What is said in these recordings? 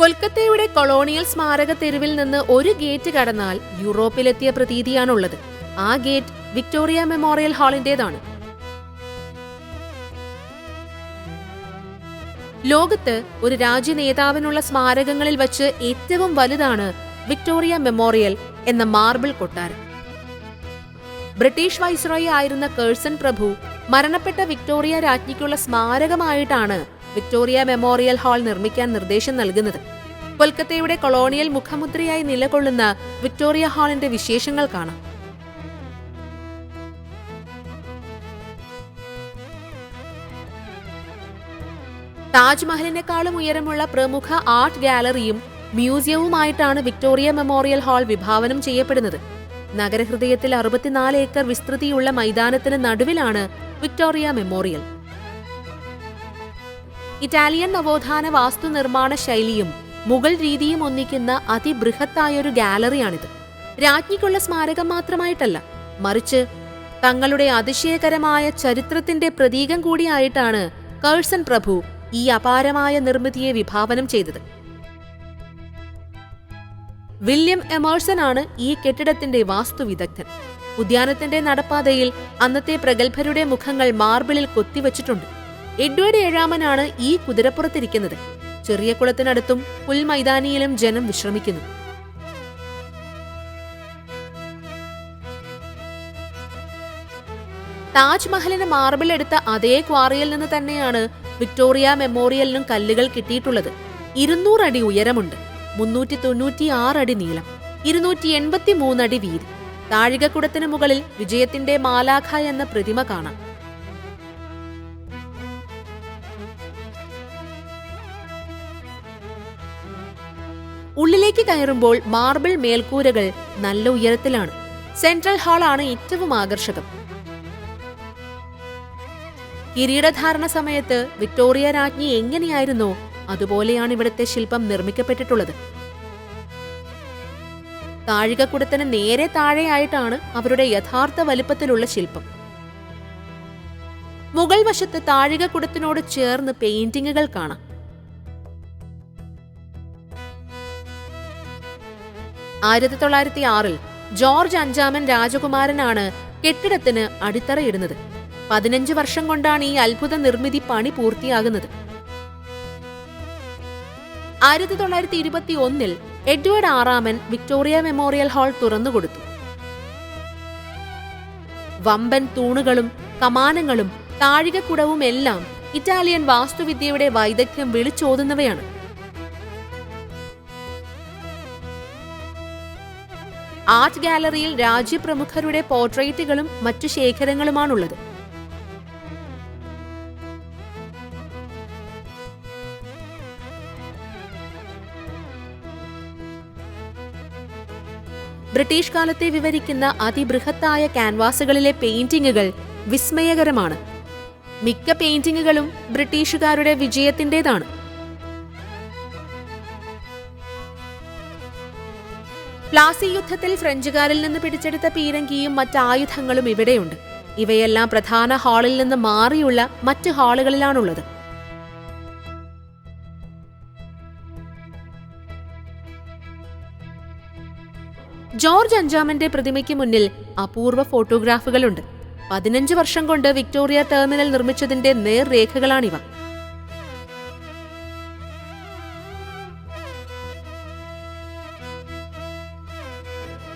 കൊൽക്കത്തയുടെ colonial സ്മാരക തെരുവിൽ നിന്ന് ഒരു ഗേറ്റ് കടന്നാൽ യൂറോപ്പിലെത്തിയ പ്രതീതിയാണുള്ളത്. ആ ഗേറ്റ് വിക്ടോറിയ മെമ്മോറിയൽ ഹാളിന്റേതാണ്. ലോകത്ത് ഒരു രാജ്യനേതാവിനുള്ള സ്മാരകങ്ങളിൽ വച്ച് ഏറ്റവും വലുതാണ് വിക്ടോറിയ മെമ്മോറിയൽ എന്ന മാർബിൾ കൊട്ടാരം. ബ്രിട്ടീഷ് വൈസ്രോയി ആയിരുന്ന കേഴ്സൺ പ്രഭു മരണപ്പെട്ട വിക്ടോറിയ രാജ്ഞിക്കുള്ള സ്മാരകമായിട്ടാണ് വിക്ടോറിയ മെമ്മോറിയൽ ഹാൾ നിർമ്മിക്കാൻ നിർദ്ദേശം നൽകുന്നത്. കൊൽക്കത്തയുടെ കൊളോണിയൽ മുഖമുദ്രയായി നിലകൊള്ളുന്ന വിക്ടോറിയ ഹാളിന്റെ വിശേഷങ്ങൾ കാണാം. താജ്മഹലിനേക്കാളും ഉയരമുള്ള പ്രമുഖ ആർട്ട് ഗാലറിയും മ്യൂസിയവുമായിട്ടാണ് വിക്ടോറിയ മെമ്മോറിയൽ ഹാൾ വിഭാവനം ചെയ്യപ്പെടുന്നത്. നഗരഹൃദയത്തിൽ അറുപത്തിനാല് ഏക്കർ വിസ്തൃതിയുള്ള മൈതാനത്തിന് നടുവിലാണ് വിക്ടോറിയ മെമ്മോറിയൽ. ഇറ്റാലിയൻ നവോത്ഥാന വാസ്തു നിർമ്മാണ ശൈലിയും മുഗൾ രീതിയും ഒന്നിക്കുന്ന അതിബൃഹത്തായൊരു ഗാലറിയാണിത്. രാജ്ഞിക്കുള്ള സ്മാരകം മാത്രമായിട്ടല്ല മറിച്ച് തങ്ങളുടെ അതിശയകരമായ ചരിത്രത്തിന്റെ പ്രതീകം കൂടിയായിട്ടാണ് കേഴ്സൺ പ്രഭു ഈ അപാരമായ നിർമ്മിതിയെ വിഭാവനം ചെയ്തത്. വില്യം എമേഴ്സൺ ആണ് ഈ കെട്ടിടത്തിന്റെ വാസ്തുവിദഗ്ധൻ. ഉദ്യാനത്തിന്റെ നടപ്പാതയിൽ അന്നത്തെ പ്രഗത്ഭരുടെ മുഖങ്ങൾ മാർബിളിൽ കൊത്തിവച്ചിട്ടുണ്ട്. എഡ്വേർഡ് ഏഴാമനാണ് ഈ കുതിരപ്പുറത്തിരിക്കുന്നത്. ചെറിയ കുളത്തിനടുത്തും പുൽമൈതാനിയിലും ജനം വിശ്രമിക്കുന്നു. താജ്മഹലിന് മാർബിൾ എടുത്ത അതേ ക്വാറിയിൽ നിന്ന് തന്നെയാണ് വിക്ടോറിയ മെമ്മോറിയലിനും കല്ലുകൾ കിട്ടിയിട്ടുള്ളത്. ഇരുന്നൂറ് അടി ഉയരമുണ്ട്. മുന്നൂറ്റി തൊണ്ണൂറ്റി അടി നീളം. ഇരുന്നൂറ്റി എൺപത്തി മൂന്നടി വീതി. താഴികക്കുടത്തിന് മുകളിൽ വിജയത്തിന്റെ മാലാഖ എന്ന പ്രതിമ കാണാം. ഉള്ളിലേക്ക് കയറുമ്പോൾ മാർബിൾ മേൽക്കൂരകൾ നല്ല ഉയരത്തിലാണ്. സെൻട്രൽ ഹാൾ ആണ് ഏറ്റവും ആകർഷകം. കിരീടധാരണ സമയത്ത് വിക്ടോറിയ രാജ്ഞി എങ്ങനെയായിരുന്നു? അതുപോലെയാണ് ഇവിടുത്തെ ശില്പം നിർമ്മിക്കപ്പെട്ടിട്ടുള്ളത്. താഴികക്കുടത്തിന് നേരെ താഴെയായിട്ടാണ് അവരുടെ യഥാർത്ഥ വലിപ്പത്തിലുള്ള ശില്പം. മുകൾ വശത്ത് താഴികക്കുടത്തിനോട് ചേർന്ന് പെയിന്റിങ്ങുകൾ കാണാം. ആയിരത്തി തൊള്ളായിരത്തി ആറിൽ ജോർജ് അഞ്ചാമൻ രാജകുമാരനാണ് കെട്ടിടത്തിന് അടിത്തറയിടുന്നത്. പതിനഞ്ച് വർഷം കൊണ്ടാണ് ഈ അത്ഭുത നിർമ്മിതി പണി പൂർത്തിയാകുന്നത്. ആയിരത്തി തൊള്ളായിരത്തി ഇരുപത്തി ഒന്നിൽ എഡ്വേർഡ് ആറാമൻ വിക്ടോറിയ മെമ്മോറിയൽ ഹാൾ തുറന്നുകൊടുത്തു. വമ്പൻ തൂണുകളും കമാനങ്ങളും താഴികക്കുടവും എല്ലാം ഇറ്റാലിയൻ വാസ്തുവിദ്യയുടെ വൈദഗ്ധ്യം വിളിച്ചോതുന്നവയാണ്. ആർട്ട് ഗാലറിയിൽ രാജ്യപ്രമുഖരുടെ പോർട്രേറ്റുകളും മറ്റു ശേഖരങ്ങളുമാണുള്ളത്. ബ്രിട്ടീഷ് കാലത്തെ വിവരിക്കുന്ന അതിബൃഹത്തായ ക്യാൻവാസുകളിലെ പെയിന്റിങ്ങുകൾ വിസ്മയകരമാണ്. മിക്ക പെയിന്റിങ്ങുകളും ബ്രിട്ടീഷുകാരുടെ വിജയത്തിന്റേതാണ്. പ്ലാസി യുദ്ധത്തിൽ ഫ്രഞ്ചുകാരിൽ നിന്ന് പിടിച്ചെടുത്ത പീരങ്കിയും മറ്റ് ആയുധങ്ങളും ഇവിടെയുണ്ട്. ഇവയെല്ലാം പ്രധാന ഹാളിൽ നിന്ന് മാറിയുള്ള മറ്റ് ഹാളുകളിലാണുള്ളത്. ജോർജ് അഞ്ചാമന്റെ പ്രതിമയ്ക്ക് മുന്നിൽ അപൂർവ ഫോട്ടോഗ്രാഫുകളുണ്ട്. പതിനഞ്ച് വർഷം കൊണ്ട് വിക്ടോറിയ ടെർമിനൽ നിർമ്മിച്ചതിന്റെ നേർരേഖകളാണിവ.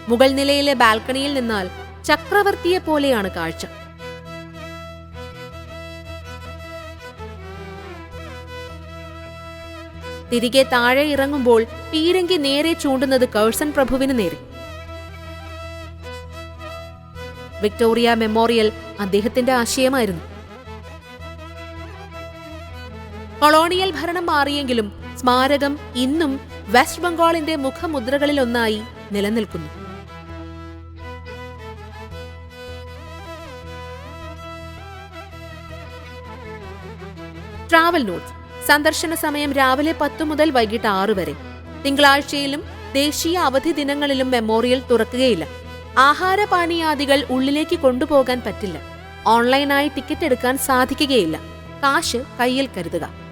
മുകൾ നിലയിലെ ബാൽക്കണിയിൽ നിന്നാൽ ചക്രവർത്തിയെ പോലെയാണ് കാഴ്ച. തിരികെ താഴെ ഇറങ്ങുമ്പോൾ പീരങ്കി നേരെ ചൂണ്ടുന്നത് കേഴ്സൺ പ്രഭുവിന് നേരെ. വിക്ടോറിയ മെമ്മോറിയൽ അദ്ദേഹത്തിന്റെ ആശയമായിരുന്നു. കൊളോണിയൽ ഭരണം മാറിയെങ്കിലും സ്മാരകം ഇന്നും വെസ്റ്റ് ബംഗാളിന്റെ മുഖമുദ്രകളിലൊന്നായി നിലനിൽക്കുന്നു. Travel notes. സന്ദർശന സമയം രാവിലെ പത്ത് മുതൽ വൈകിട്ട് ആറ് വരെ. തിങ്കളാഴ്ചയിലും ദേശീയ അവധി ദിനങ്ങളിലും മെമ്മോറിയൽ തുറക്കുകയില്ല. ആഹാരപാനീയാദികൾ ഉള്ളിലേക്ക് കൊണ്ടുപോകാൻ പറ്റില്ല. ഓൺലൈനായി ടിക്കറ്റ് എടുക്കാൻ സാധിക്കുകയില്ല. കാശ് കയ്യിൽ കരുതുക.